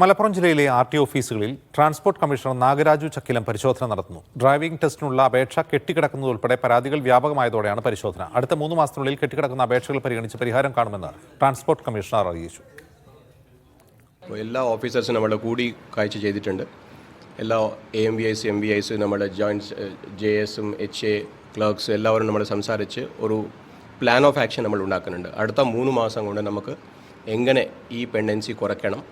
മലപ്പുറം ജില്ലയിലെ R T ഓഫീസുകളിൽ transport commissioner Nagaraju Chakkilam പരിശോധന നടത്തുന്നു. ഡ്രൈവിംഗ് ടെസ്റ്റിനുള്ള അപേക്ഷ കെട്ടിക്കിടക്കുന്നതുൾപ്പെടെ പരാതികൾ വ്യാപകമായതോടെയാണ് പരിശോധന. അടുത്ത മൂന്ന് മാസത്തിനുള്ളിൽ കെട്ടിക്കിടക്കുന്ന അപേക്ഷകൾ പരിഗണിച്ച് പരിഹാരം കാണുമെന്ന് ട്രാൻസ്പോർട്ട് കമ്മീഷണർ അറിയിച്ചു. എല്ലാ ഓഫീസേഴ്സും നമ്മൾ കൂടി കാഴ്ച ചെയ്തിട്ടുണ്ട്. എല്ലാ A M V Is M V Is നമ്മുടെ ജോയിൻസ് ജെ എസും എച്ച് എ ക്ലർക്സ് എല്ലാവരും നമ്മൾ സംസാരിച്ച് ഒരു പ്ലാൻ ഓഫ് ആക്ഷൻ നമ്മൾ ഉണ്ടാക്കുന്നുണ്ട്. അടുത്ത മൂന്ന് മാസം കൊണ്ട് നമുക്ക് എങ്ങനെ ഈ പെൻഡൻസി കുറയ്ക്കണം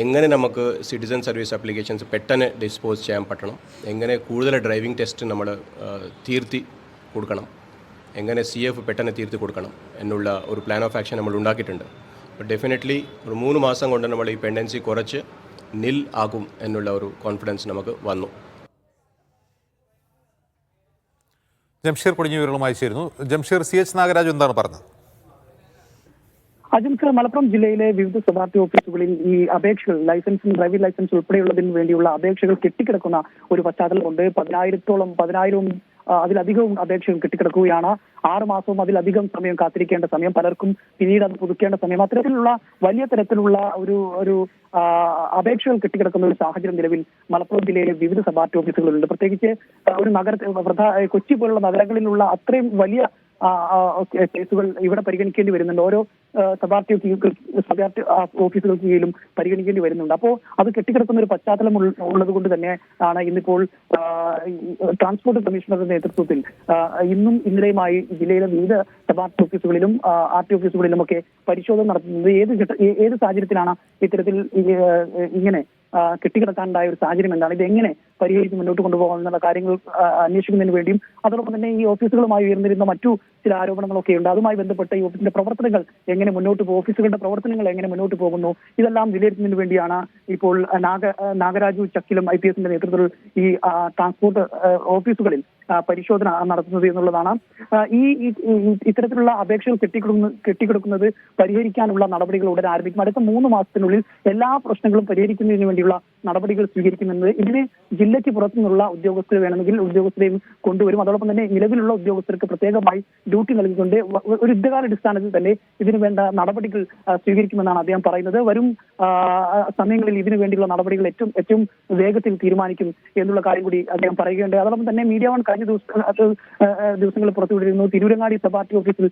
എങ്ങനെ നമുക്ക് സിറ്റിസൺ സർവീസ് അപ്ലിക്കേഷൻസ് പെട്ടെന്ന് ഡിസ്പോസ് ചെയ്യാൻ പറ്റണം? എങ്ങനെ കൂടുതൽ ഡ്രൈവിംഗ് ടെസ്റ്റ് നമ്മൾ തീർത്തി കൊടുക്കണം? എങ്ങനെ സി എഫ് പെട്ടെന്ന് തീർത്തി കൊടുക്കണം എന്നുള്ള ഒരു പ്ലാൻ ഓഫ് ആക്ഷൻ നമ്മൾ ഉണ്ടാക്കിയിട്ടുണ്ട്. അപ്പോൾ ഡെഫിനറ്റ്ലി ഒരു മൂന്ന് മാസം കൊണ്ട് നമ്മൾ ഈ പെൻഡൻസി കുറച്ച് നിൽ ആകും എന്നുള്ള ഒരു കോൺഫിഡൻസ് നമുക്ക് വന്നു. ജംഷീർ കൊടിഞ്ഞൂരുകളുമായി ചേരുന്നു. ജംഷീർ സി എച്ച് നാഗരാജ് എന്താണ് പറഞ്ഞത്? അജിൻക്ക് മലപ്പുറം ജില്ലയിലെ വിവിധ സ്വകാര്യ ഓഫീസുകളിൽ ഈ അപേക്ഷകൾ ലൈസൻസും ഡ്രൈവിംഗ് ലൈസൻസ് ഉൾപ്പെടെയുള്ളതിന് വേണ്ടിയുള്ള അപേക്ഷകൾ കെട്ടിക്കിടക്കുന്ന ഒരു പശ്ചാത്തലമുണ്ട്. പതിനായിരത്തോളം പതിനായിരവും അതിലധികവും അപേക്ഷകൾ കെട്ടിക്കിടക്കുകയാണ്. ആറ് മാസവും അതിലധികം സമയം കാത്തിരിക്കേണ്ട സമയം. പലർക്കും പിന്നീട് അത് പുതുക്കേണ്ട സമയം. അത്തരത്തിലുള്ള വലിയ തരത്തിലുള്ള ഒരു ഒരു അപേക്ഷകൾ കെട്ടിക്കിടക്കുന്ന ഒരു സാഹചര്യം നിലവിൽ മലപ്പുറം ജില്ലയിലെ വിവിധ സബാർട്ടി ഓഫീസുകളിലുണ്ട്. പ്രത്യേകിച്ച് ഒരു നഗര കൊച്ചി പോലുള്ള നഗരങ്ങളിലുള്ള അത്രയും വലിയ കേസുകൾ ഇവിടെ പരിഗണിക്കേണ്ടി വരുന്നുണ്ട്. ഓരോ സബാർട്ടി സബാർട്ടി ഓഫീസുകൾക്ക് കീഴിലും പരിഗണിക്കേണ്ടി വരുന്നുണ്ട്. അപ്പോൾ അത് കെട്ടിക്കിടക്കുന്ന ഒരു പശ്ചാത്തലം ഉള്ളത് കൊണ്ട് തന്നെ ആണ് ഇന്നിപ്പോൾ ട്രാൻസ്പോർട്ട് കമ്മീഷണറുടെ നേതൃത്വത്തിൽ ഇന്നും ഇന്നലെയുമായി ജില്ലയിലെ വിവിധ സബാർട്ടി ഓഫീസുകളിലും ആർ ടി ഓഫീസുകളിലും ഒക്കെ പരിശോധന നടത്തുന്നത്. ഏത് ഏത് സാഹചര്യത്തിലാണ് ഇത്തരത്തിൽ ഇങ്ങനെ കെട്ടിക്കിടക്കാനുണ്ടായ ഒരു സാഹചര്യം എന്താണ്? ഇത് എങ്ങനെ പരിഹരിച്ച് മുന്നോട്ട് കൊണ്ടുപോകാം എന്നുള്ള കാര്യങ്ങൾ അന്വേഷിക്കുന്നതിന് വേണ്ടിയും അതോടൊപ്പം തന്നെ ഈ ഓഫീസുകളുമായി ഉയർന്നിരുന്ന മറ്റു ചില ആരോപണങ്ങളൊക്കെ ഉണ്ട്. അതുമായി ബന്ധപ്പെട്ട ഈ ഓഫീസിന്റെ പ്രവർത്തനങ്ങൾ എങ്ങനെ മുന്നോട്ട് പോകും? ഓഫീസുകളുടെ പ്രവർത്തനങ്ങൾ എങ്ങനെ മുന്നോട്ട് പോകുന്നു? ഇതെല്ലാം വിലയിരുത്തുന്നതിന് വേണ്ടിയാണ് ഇപ്പോൾ നാഗ നാഗരാജു ചക്കിലും ഐ പി എസിന്റെ നേതൃത്വത്തിൽ ഈ ട്രാൻസ്പോർട്ട് ഓഫീസുകളിൽ പരിശോധന നടത്തുന്നത് എന്നുള്ളതാണ്. ഈ- ഇത്തരത്തിലുള്ള അപേക്ഷകൾ കെട്ടിക്കിടക്കുന്ന കെട്ടിക്കിടക്കുന്നത് പരിഹരിക്കാനുള്ള നടപടികൾ ഉടൻ ആരംഭിക്കും. അടുത്ത മൂന്ന് മാസത്തിനുള്ളിൽ എല്ലാ പ്രശ്നങ്ങളും പരിഹരിക്കുന്നതിന് വേണ്ടിയുള്ള നടപടികൾ സ്വീകരിക്കുമെന്നത് ഇതിന് ജില്ലയ്ക്ക് പുറത്തു നിന്നുള്ള ഉദ്യോഗസ്ഥർ വേണമെങ്കിൽ ഉദ്യോഗസ്ഥരെയും കൊണ്ടുവരും. അതോടൊപ്പം തന്നെ നിലവിലുള്ള ഉദ്യോഗസ്ഥർക്ക് പ്രത്യേകമായി ഡ്യൂട്ടി നൽകിക്കൊണ്ട് ഒരു യുദ്ധകാലാടിസ്ഥാനത്തിൽ തന്നെ ഇതിനു വേണ്ട നടപടികൾ സ്വീകരിക്കുമെന്നാണ് അദ്ദേഹം പറയുന്നത്. വരും സമയങ്ങളിൽ ഇതിനു വേണ്ടിയുള്ള നടപടികൾ ഏറ്റവും ഏറ്റവും വേഗത്തിൽ തീരുമാനിക്കും എന്നുള്ള കാര്യം കൂടി അദ്ദേഹം പറയുകയുണ്ട് അതോടൊപ്പം തന്നെ മീഡിയ വൺ കഴിഞ്ഞ ദിവസം ദിവസങ്ങൾ പുറത്തുവിട്ടിരുന്നു. തിരൂരങ്ങാടി സബാർട്ടി ഓഫീസിൽ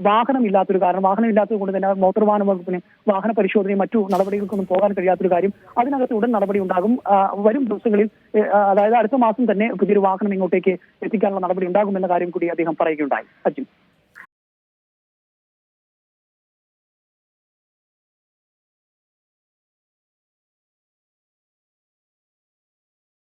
വാഹനമില്ലാത്തൊരു കാരണം വാഹനമില്ലാത്തത് കൊണ്ട് തന്നെ മോട്ടോർ വാഹന വകുപ്പിന് വാഹന പരിശോധനയും മറ്റു നടപടികൾക്കൊന്നും പോകാൻ കഴിയാത്തൊരു കാര്യം. അതിനകത്ത് ഉടൻ നടപടി ഉണ്ടാകും. വരും ദിവസങ്ങളിൽ അതായത് അടുത്ത മാസം തന്നെ പുതിയൊരു വാഹനം ഇങ്ങോട്ടേക്ക് എത്തിക്കാനുള്ള നടപടി ഉണ്ടാകുമെന്ന കാര്യം കൂടി അദ്ദേഹം പറയുകയുണ്ടായി. അജിം